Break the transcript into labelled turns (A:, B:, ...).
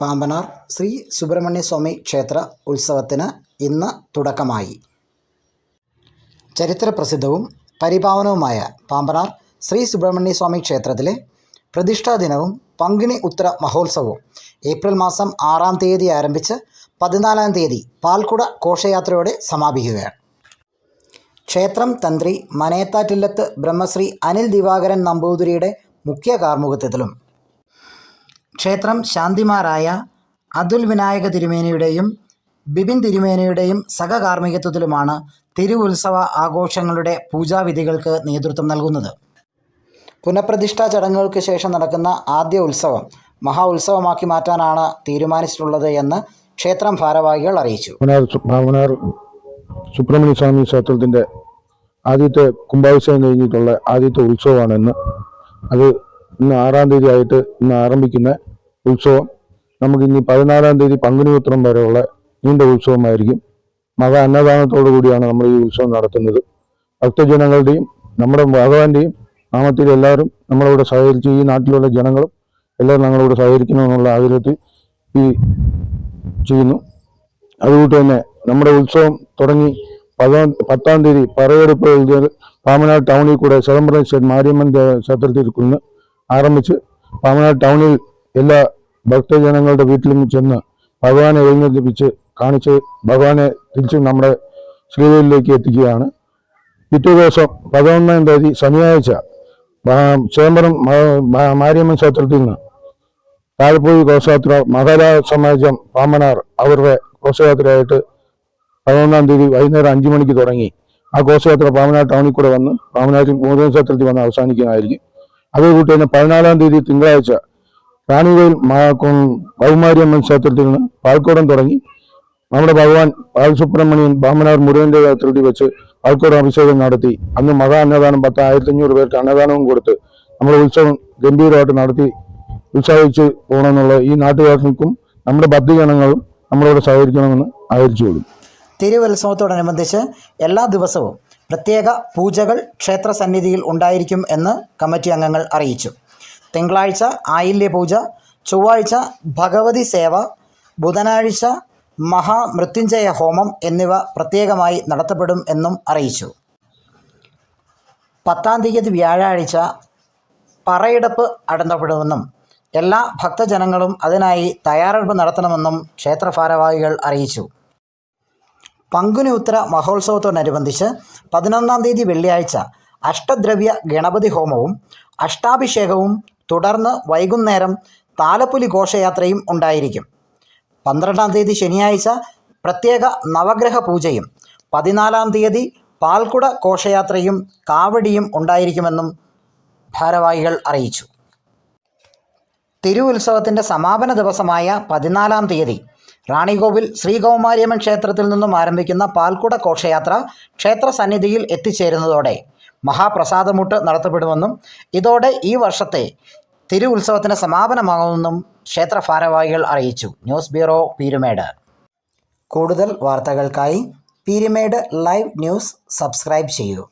A: പാമ്പനാർ ശ്രീ സുബ്രഹ്മണ്യസ്വാമി ക്ഷേത്ര ഉത്സവത്തിന് ഇന്ന് തുടക്കമായി. ചരിത്രപ്രസിദ്ധവും പരിപാവനവുമായ പാമ്പനാർ ശ്രീ സുബ്രഹ്മണ്യസ്വാമി ക്ഷേത്രത്തിലെ പ്രതിഷ്ഠാ ദിനവും പങ്കിണി ഉത്തര മഹോത്സവവും ഏപ്രിൽ മാസം ആറാം തീയതി ആരംഭിച്ച് പതിനാലാം തീയതി പാൽക്കുട ഘോഷയാത്രയോടെ സമാപിക്കുകയാണ്. ക്ഷേത്രം തന്ത്രി മനേത്താറ്റില്ലത്ത് ബ്രഹ്മശ്രീ അനിൽ ദിവാകരൻ നമ്പൂതിരിയുടെ മുഖ്യ കാർമ്മികത്വത്തിലും ക്ഷേത്രം ശാന്തിമാരായ അതുൽ വിനായക തിരുമേനിയുടെയും ബിപിൻ തിരുമേനിയുടെയും സഹകാർമ്മികത്വത്തിലുമാണ് തിരുവുത്സവ ആഘോഷങ്ങളുടെ പൂജാവിധികൾക്ക് നേതൃത്വം നൽകുന്നത്. പുനഃപ്രതിഷ്ഠാ ചടങ്ങുകൾക്ക് ശേഷം നടക്കുന്ന ആദ്യ ഉത്സവം മഹാ ഉത്സവമാക്കി മാറ്റാനാണ് തീരുമാനിച്ചിട്ടുള്ളത് എന്ന് ക്ഷേത്രം ഭാരവാഹികൾ അറിയിച്ചു.
B: സുബ്രഹ്മണ്യ സ്വാമി ക്ഷേത്രത്തിന്റെ ആദ്യത്തെ കുംഭാഭിഷേകം കഴിഞ്ഞിട്ടുള്ള ആദ്യത്തെ ഉത്സവമാണെന്ന് അത് ഇന്ന് ആറാം തീയതി ആയിട്ട് ഇന്ന് ആരംഭിക്കുന്ന ഉത്സവം. നമുക്ക് ഇനി പതിനാലാം തീയതി പങ്കുനി ഉത്രം വരെയുള്ള നീണ്ട ഉത്സവമായിരിക്കും. മക അന്നദാനത്തോടു കൂടിയാണ് നമ്മൾ ഈ ഉത്സവം നടത്തുന്നത്. ഭക്തജനങ്ങളുടെയും നമ്മുടെ ഭഗവാന്റെയും നാമത്തിൽ എല്ലാവരും നമ്മളോട് സഹകരിച്ച് ഈ നാട്ടിലുള്ള ജനങ്ങളും എല്ലാവരും ഞങ്ങളോട് സഹകരിക്കണമെന്നുള്ള ആഗ്രഹത്തിൽ ഈ ചെയ്യുന്നു. അതുകൊണ്ട് തന്നെ നമ്മുടെ ഉത്സവം തുടങ്ങി പതാം പത്താം തീയതി പറയെടുപ്പ് പാമനാട് ടൗണിൽ കൂടെ ചിദംബരം മാരിയമ്മൻ ക്ഷേത്രത്തിൽ നിന്ന് ആരംഭിച്ച് പാമനാട് ടൗണിൽ എല്ലാ ഭക്തജനങ്ങളുടെ വീട്ടിലും ചെന്ന് ഭഗവാനെ എഴുന്നേൽപ്പിച്ച് കാണിച്ച് ഭഗവാനെ തിരിച്ച് നമ്മുടെ ശ്രീവേലിലേക്ക് എത്തിക്കുകയാണ്. പിറ്റേ ദിവസം പതിനൊന്നാം തീയതി ശനിയാഴ്ച ചേമ്പറം മാരിയമ്മൻ ക്ഷേത്രത്തിൽ നിന്ന് താഴെപ്പോയി ഘോഷയാത്ര മഹാരാജ സമാജം പാമനാർ അവരുടെ ഘോഷയാത്രയായിട്ട് പതിനൊന്നാം തീയതി വൈകുന്നേരം അഞ്ചു മണിക്ക് തുടങ്ങി. ആ ഘോഷയാത്ര പാമനാർ ടൗണിൽ കൂടെ വന്ന് പാമ്പനാറ്റിൽ മൂന്നാം ക്ഷേത്രത്തിൽ വന്ന് അവസാനിക്കുന്നതായിരിക്കും. അതേകൂട്ടി തന്നെ പതിനാലാം തീയതി തിങ്കളാഴ്ച റാണിവേൽ ബഹുമാരിയമ്മൻ ക്ഷേത്രത്തിൽ നിന്ന് പാൽക്കോടം തുടങ്ങി. നമ്മുടെ ഭഗവാൻ ബാലസുബ്രഹ്മണ്യൻ ബാമനാർ മുരുകന്റെ ക്ഷേത്രത്തിൽ വെച്ച് പാൽക്കോടം അഭിഷേകം നടത്തി. അന്ന് മഹാ അന്നദാനം പത്ത് ആയിരത്തി അഞ്ഞൂറ് പേർക്ക് അന്നദാനവും കൊടുത്ത് നമ്മുടെ ഉത്സവം ഗംഭീരമായിട്ട് നടത്തി ഉത്സാഹിച്ച് പോകണമെന്നുള്ള ഈ നാട്ടുകാർക്കും നമ്മുടെ ഭക്തജനങ്ങളും നമ്മളോട് സഹകരിക്കണമെന്ന് ആഗ്രഹിച്ചുകൊള്ളും
A: തിരുവുത്സവത്തോടനുബന്ധിച്ച് എല്ലാ ദിവസവും പ്രത്യേക പൂജകൾ ക്ഷേത്ര സന്നിധിയിൽ ഉണ്ടായിരിക്കും എന്ന് കമ്മിറ്റി അംഗങ്ങൾ അറിയിച്ചു. തിങ്കളാഴ്ച ആയില്യ പൂജ ചൊവ്വാഴ്ച ഭഗവതി സേവ ബുധനാഴ്ച മഹാമൃത്യുഞ്ജയ ഹോമം എന്നിവ പ്രത്യേകമായി നടത്തപ്പെടും എന്നും അറിയിച്ചു. പത്താം തീയതി വ്യാഴാഴ്ച പറയെടുപ്പ് നടത്തപ്പെടുമെന്നും എല്ലാ ഭക്തജനങ്ങളും അതിനായി തയ്യാറെടുപ്പ് നടത്തണമെന്നും ക്ഷേത്ര ഭാരവാഹികൾ അറിയിച്ചു. പങ്കുനി ഉത്തര മഹോത്സവത്തോടനുബന്ധിച്ച് പതിനൊന്നാം തീയതി വെള്ളിയാഴ്ച അഷ്ടദ്രവ്യ ഗണപതി ഹോമവും അഷ്ടാഭിഷേകവും തുടർന്ന് വൈകുന്നേരം താലപ്പൊലി ഘോഷയാത്രയും ഉണ്ടായിരിക്കും. പന്ത്രണ്ടാം തീയതി ശനിയാഴ്ച പ്രത്യേക നവഗ്രഹ പൂജയും പതിനാലാം തീയതി പാൽക്കുട ഘോഷയാത്രയും കാവടിയും ഉണ്ടായിരിക്കുമെന്നും ഭാരവാഹികൾ അറിയിച്ചു. തിരുവുത്സവത്തിന്റെ സമാപന ദിവസമായ പതിനാലാം തീയതി റാണികോവിൽ ശ്രീകൗമാര്യമ്മൻ ക്ഷേത്രത്തിൽ നിന്നും ആരംഭിക്കുന്ന പാൽക്കുട ഘോഷയാത്ര ക്ഷേത്ര സന്നിധിയിൽ എത്തിച്ചേരുന്നതോടെ മഹാപ്രസാദമുട്ട് നടത്തപ്പെടുമെന്നും ഇതോടെ ഈ വർഷത്തെ തിരു ഉത്സവത്തിന് സമാപനമാകുമെന്നും ക്ഷേത്ര ഭാരവാഹികൾ അറിയിച്ചു. News bureau Peerumedu. കൂടുതൽ വാർത്തകൾക്കായി പീരുമേട് ലൈവ് ന്യൂസ് സബ്സ്ക്രൈബ് ചെയ്യൂ.